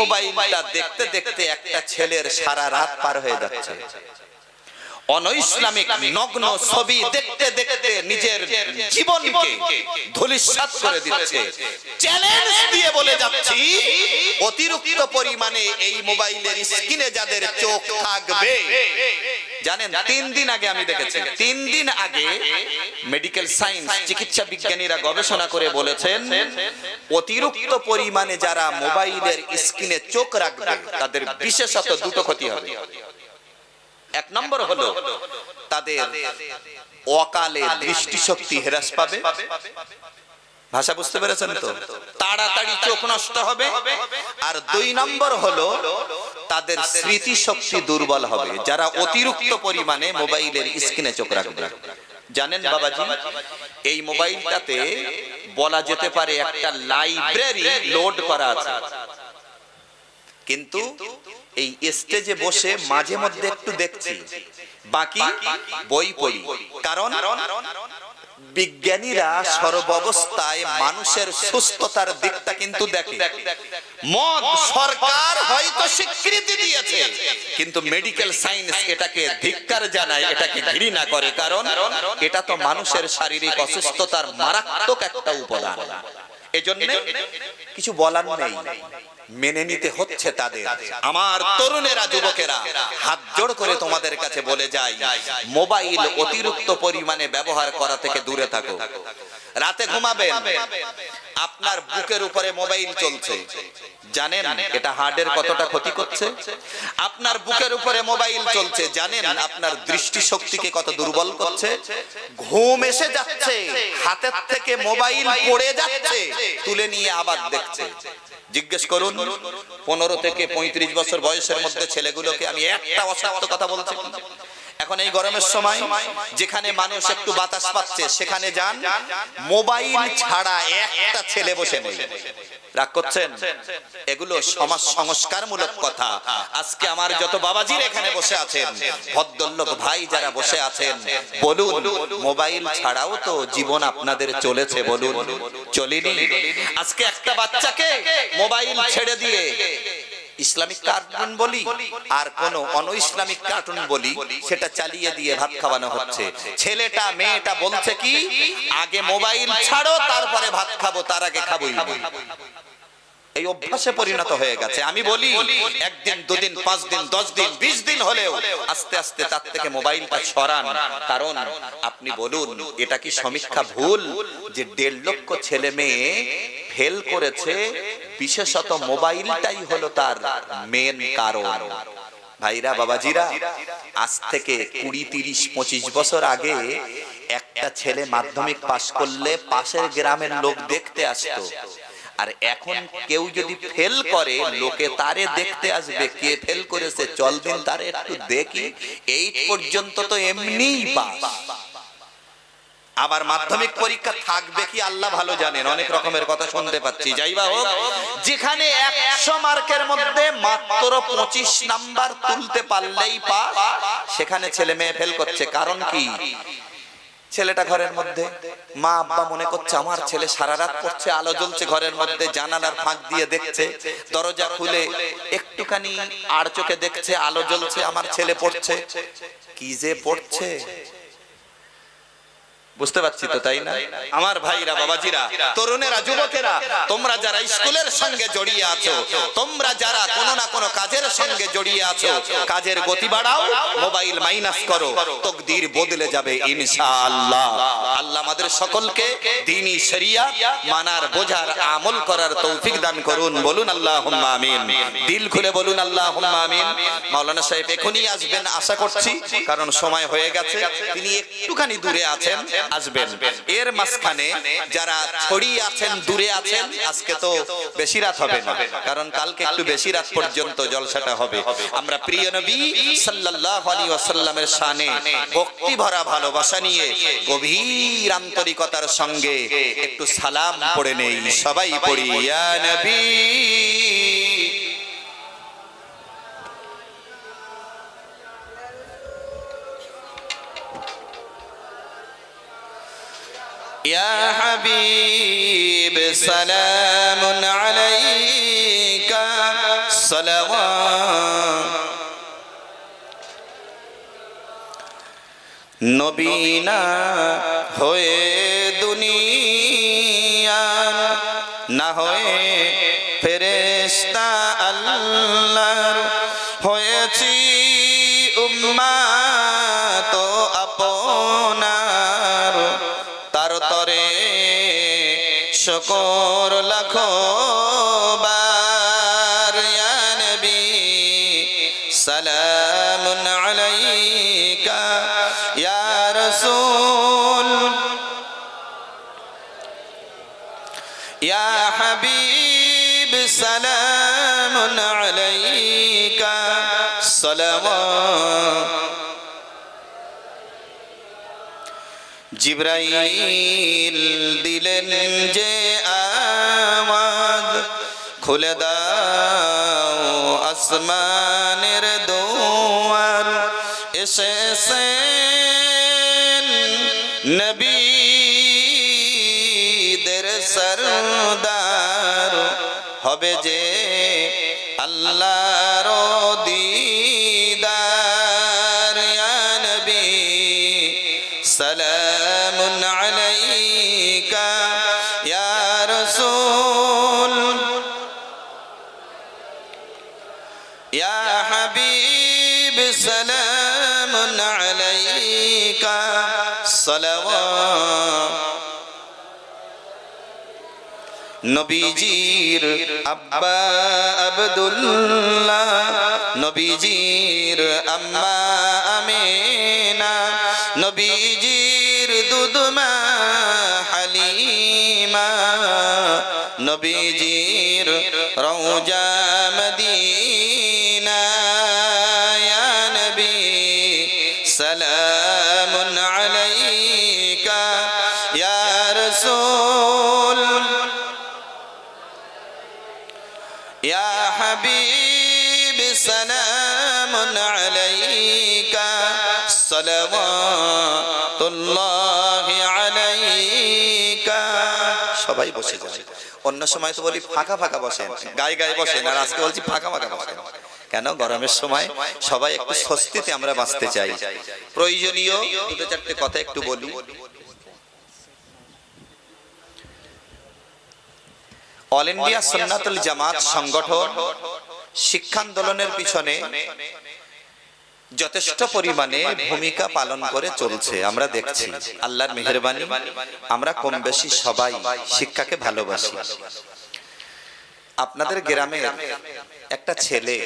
মোবাইলটা দেখতে দেখতে একটা ছেলের সারা রাত পার হয়ে যাচ্ছে। অনৈসলামিক নগ্ন ছবি দেখতে দেখতে নিজের জীবনকে ধূলিসাৎ করে দিচ্ছে চ্যালেঞ্জ দিয়ে বলে যাচ্ছি, অতিরিক্ত পরিমাণে এই মোবাইলের স্ক্রিনে যাদের চোখ থাকবে। জানেন, তিন দিন আগে আমি দেখেছি, তিন দিন আগে মেডিকেল সায়েন্স চিকিৎসা বিজ্ঞানীরা গবেষণা করে বলেছেন, অতিরিক্ত পরিমাণে যারা মোবাইলের স্ক্রিনে চোখ রাখবে, তাদের বিশেষত দুটো ক্ষতি হবে। এক নম্বর হলো, তাদের অকালে দৃষ্টিশক্তি হ্রাস পাবে। ভাষা বুঝতে পেরেছেন তো? তাড়াতাড়ি চোখ নষ্ট হবে। আর দুই নম্বর হলো, তাদের স্মৃতি শক্তি দুর্বল হবে। যারা অতিরিক্ত পরিমাণে মোবাইলের স্ক্রিনে চোখ রাখবে। জানেন বাবাজি, এই মোবাইলটাতে বলা যেতে পারে একটা লাইব্রেরি লোড করা আছে। কিন্তু এই স্টেজে বসে মাঝে মধ্যে একটু দেখছি। বাকি বই পড়ি। কারণ বিজ্ঞানীরা সর্বাবস্থায় মানুষের সুস্থতার দিকটা কিন্তু দেখে। মদ সরকার হয়তো স্বীকৃতি দিয়েছে। কিন্তু মেডিকেল সায়েন্স এটাকে ধিক্কার জানায় এটাকে ঘৃণা করে। কারণ এটা তো মানুষের শারীরিক অসুস্থতার মারাত্মক একটা উপাদান। এজন্য কিছু বলার নেই। মেনে নিতে হচ্ছে তাদের। আমার তরুণেরা, যুবকেরা, হাত জোড় করে তোমাদের কাছে বলে যাই, মোবাইল অতিরিক্ত পরিমাণে ব্যবহার করা থেকে দূরে থাকো। রাতে ঘুমাবেন। আপনার বুকের উপরে মোবাইল চলছে। জানেন এটা হার্টের কতটা ক্ষতি করছে? আপনার বুকের উপরে মোবাইল চলছে। জানেন আপনার দৃষ্টি শক্তিকে কত দুর্বল করছে? ঘুম এসে যাচ্ছে। হাতের থেকে মোবাইল পড়ে যাচ্ছে। তুলে নিয়ে আবার দেখছে। জিজ্ঞেস করুন, পনেরো থেকে পঁয়ত্রিশ বছর বয়সের মধ্যে ছেলেগুলোকে আমি একটা অসত্য কথা বলছি। এখন এই গরমের সময় যেখানে মানুষ একটু বাতাস পাচ্ছে সেখানে যান। মোবাইল ছাড়া একটা ছেলে বসে নেই। রাগ করছেন? এগুলো সমাজ সংস্কার মূলক কথা। আজকে আমার যত বাবাজির এখানে বসে আছেন ভদ্রলোক ভাই যারা বসে আছেন বলুন মোবাইল ছাড়াও তো জীবন আপনাদের চলেছে বলুন। চলিনি। আজকে একটা বাচ্চাকে মোবাইল ছেড়ে দিয়ে ইসলামিক কার্টুন বলি আর কোন অন ইসলামিক কার্টুন বলি, সেটা চালিয়ে দিয়ে ভাত খাওয়ানো হচ্ছে। ছেলেটা, মেয়েটা বলছে কি, আগে মোবাইল ছাড়ো, তারপরে ভাত খাব, তার আগে খাবোই এই অভ্যাসে পরিণত হয়ে গেছে। আমি বলি, একদিন, দুদিন, পাঁচ দিন, দশ দিন, বিশ দিন হলেও আস্তে আস্তে তার থেকে মোবাইলটা সরান কারণ আপনি বলুন, এটা কি সমীক্ষা ভুল যে দেড় লক্ষ ছেলে মেয়ে ফেল করেছে, বিশেষত মোবাইলটাই হলো তার মেন কারণ। ভাইরা, বাবাজিরা, আজ থেকে কুড়ি, তিরিশ, পঁচিশ বছর আগে একটা ছেলে মাধ্যমিক পাশ করলে পাশের গ্রামের লোক দেখতে আসতো। আর এখন কেউ যদি ফেল করে, লোকে তারে দেখতে আসবে, কে ফেল করেছে, চল দিন তারে একটু দেখি এই পর্যন্ত তো এমনিই পাস। আবার মাধ্যমিক পরীক্ষা থাকবে কি আল্লাহ ভালো জানেন? অনেক রকমের কথা শুনতে পাচ্ছি। যাইবা হোক, যেখানে একশো মার্কের মধ্যে মাত্র পঁচিশ নাম্বার তুলতে পারলেই পাস, সেখানে ছেলে মেয়ে ফেল করছে। কারণ কি? ছেলেটা ঘরের মধ্যে, মা আব্বা মনে করছে, আমার ছেলে সারা রাত পড়ছে, আলো জ্বলছে ঘরের মধ্যে, জানালার ফাঁক দিয়ে দেখছে, দরজা খুলে একটুখানি আর চোখে দেখছে, আলো জ্বলছে, আমার ছেলে পড়ছে। কি যে পড়ছে? বুঝতে পারছি তো, তাই না? আমার ভাইরা, বাবাজিরা, তরুণেরা, যুবকেরা, তোমরা যারা স্কুলের সঙ্গে জড়িয়ে আছো, তোমরা যারা কোনো না কোনো কাজের সঙ্গে জড়িয়ে আছো, কাজের গতি বাড়াও, মোবাইল মাইনাস করো, তকদির বদলে যাবে ইনশাআল্লাহ। আল্লাহ আমাদের সকলকে দিনী শরিয়া, মানার বোঝার আমল করার তৌফিক দান করুন, বলুন আল্লাহুম্মা আমিন। দিল খুলে বলুন আল্লাহুম্মা আমিন। মাওলানা সাহেব এখনই আসবেন, আশা করছি, কারণ সময় হয়ে গেছে, তিনি একটুখানি দূরে আছেন। আসবেন। এর মাঝখানে যারা ছড়িয়ে আছেন, দূরে আছেন, আজকে তো বেশি রাত হবে না, কারণ কালকে একটু বেশি রাত পর্যন্ত জলসাটা হবে। আমরা প্রিয় নবী সাল্লাল্লাহু আলাইহি ওয়াসাল্লামের শানে ভক্তি ভরা ভালোবাসা নিয়ে গভীর আন্তরিকতার সঙ্গে একটু সালাম পড়ে নেই। সবাই পড়ি, ইয়া নবী! يا حبيب سلام عليك সালাওয়াত নবীনা হয়ে দুনিয়া না হয়ে ফেরেস্তা আল্লাহর شکر لكو بار يا نبي سلام عليك يا رسول يا حبيب سلام عليك صلوات জিব্রাইল দিলেন যে আমাদ খুলে দাও আসমানের দোয়ার নবীজির আব্বা আব্দুল্লাহ নবীজির আম্মা আমিনা নবীজির দুদমা হালিমা নবীজির রওজা মদিনা। سلام عليك صلوات الله عليك সবাই বসে যায় অন্য সময় তো বলি ফাঁকা ফাঁকা বসেন গায়ে গায়ে বসেন আর আজকে বলছি ফাঁকা ফাঁকা বসেন কেন গরমের সময় সবাই একটু স্বস্তিতে আমরা বাঁচতে চাই প্রয়োজনীয় দুটো চারটে কথা একটু বলি অল ইন্ডিয়া সুন্নাতুল জামাত সংগঠন শিক্ষান্দোলনের পিছনে যথেষ্ট পরিমাণে ভূমিকা পালন করে চলছে, আমরা দেখছি। আল্লাহর মেহরবানি, আমরা কম বেশি সবাই শিক্ষাকে ভালোবাসি। আপনাদের গ্রামের একটা ছেলে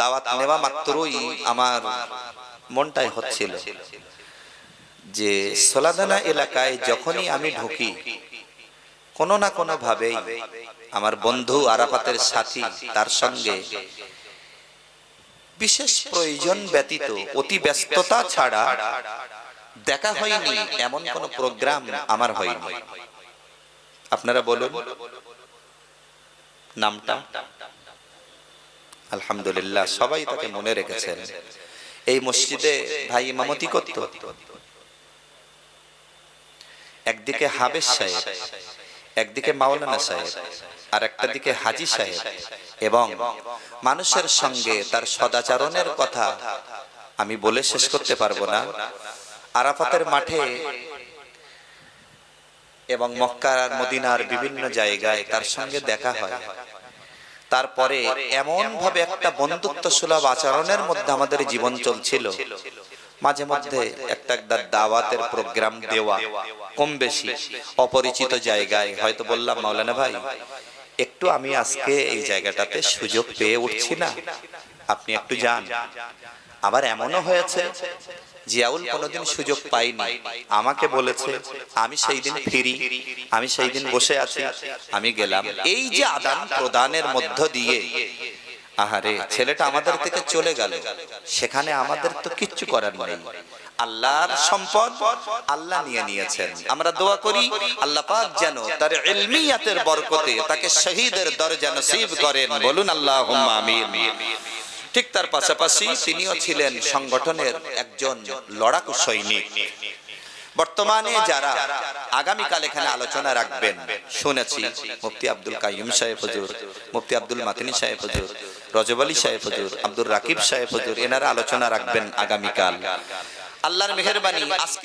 দাওয়াত নেওয়া মাত্রই আমার মনটাই হচ্ছিল যে সোলাদানা এলাকায় যখনই আমি ঢুকি, কোনো না কোনো ভাবেই আমার বন্ধু আরাফাতের সাথী, তার সঙ্গে। বিশেষ প্রয়োজন ব্যতীত, অতি ব্যস্ততা ছাড়া দেখা হয়নি, এমন কোন প্রোগ্রাম আমার হয়নি। আপনারা বলুন, নামটা? আলহামদুলিল্লাহ, সবাই তাকে মনে রেখেছেন। এই মসজিদে ভাই ইমামতি করত। একদিকে হাবেশ সাহেব একদিকে মাওলানা সাহেব আর একটা দিকে হাজি সাহেব এবং মানুষের সঙ্গে তার সদাচরণের কথা আমি বলে শেষ করতে পারব না। আরাফাতের মাঠে এবং মক্কার আর মদিনার বিভিন্ন জায়গায় তার সঙ্গে দেখা হয়। তারপরে এমন ভাবে একটা বন্ধুত্ব সুলভ আচরণের মধ্যে আমাদের জীবন চলছিল। মাঝে মধ্যে একটা একটা দাওয়াতের প্রোগ্রাম দেওয়া, কম বেশি, অপরিচিত জায়গায়। হয়তো বললাম, মাওলানা ভাই, একটু আমি আজকে এই জায়গাটাতে সুযোগ পেয়ে উঠছি না। আপনি একটু যান। আবার এমনও হয়েছে জিয়াউল কোনোদিন সুযোগ পাইনি। আমাকে বলেছে, আমি সেই দিন ফিরি, আমি সেই দিন বসে আছি, আমি গেলাম। এই যে আদান প্রদানের মধ্য দিয়ে আহারে ছেলেটা আমাদের থেকে চলে গেল। সেখানে আমাদের তো কিচ্ছু করার নেই। আল্লাহর সম্পদ আল্লাহ নিয়ে নিয়েছেন। আমরা দোয়া করি আল্লাহ পাক যেন তার ইলমিয়াতের বরকতে তাকে শহীদের দরজা নসিব করেন। বলুন আল্লাহুম্মা আমিন। ঠিক তার পাশাপাশি তিনিও ছিলেন সংগঠনের একজন লড়াকু সৈনিক। বর্তমানে যারা আগামীকাল এখানে আলোচনা রাখবেন শুনেছি মুফতি আব্দুল কাইম সাহেব হুজুর মুফতি আব্দুল মাতিনি সাহেব হুজুর রজব আলী সাহেব হজুর, আব্দুর রাকিব সাহেব হজুর, এনারা আলোচনা রাখবেন আগামীকাল। আল্লাহর মেহরবানি, আজকে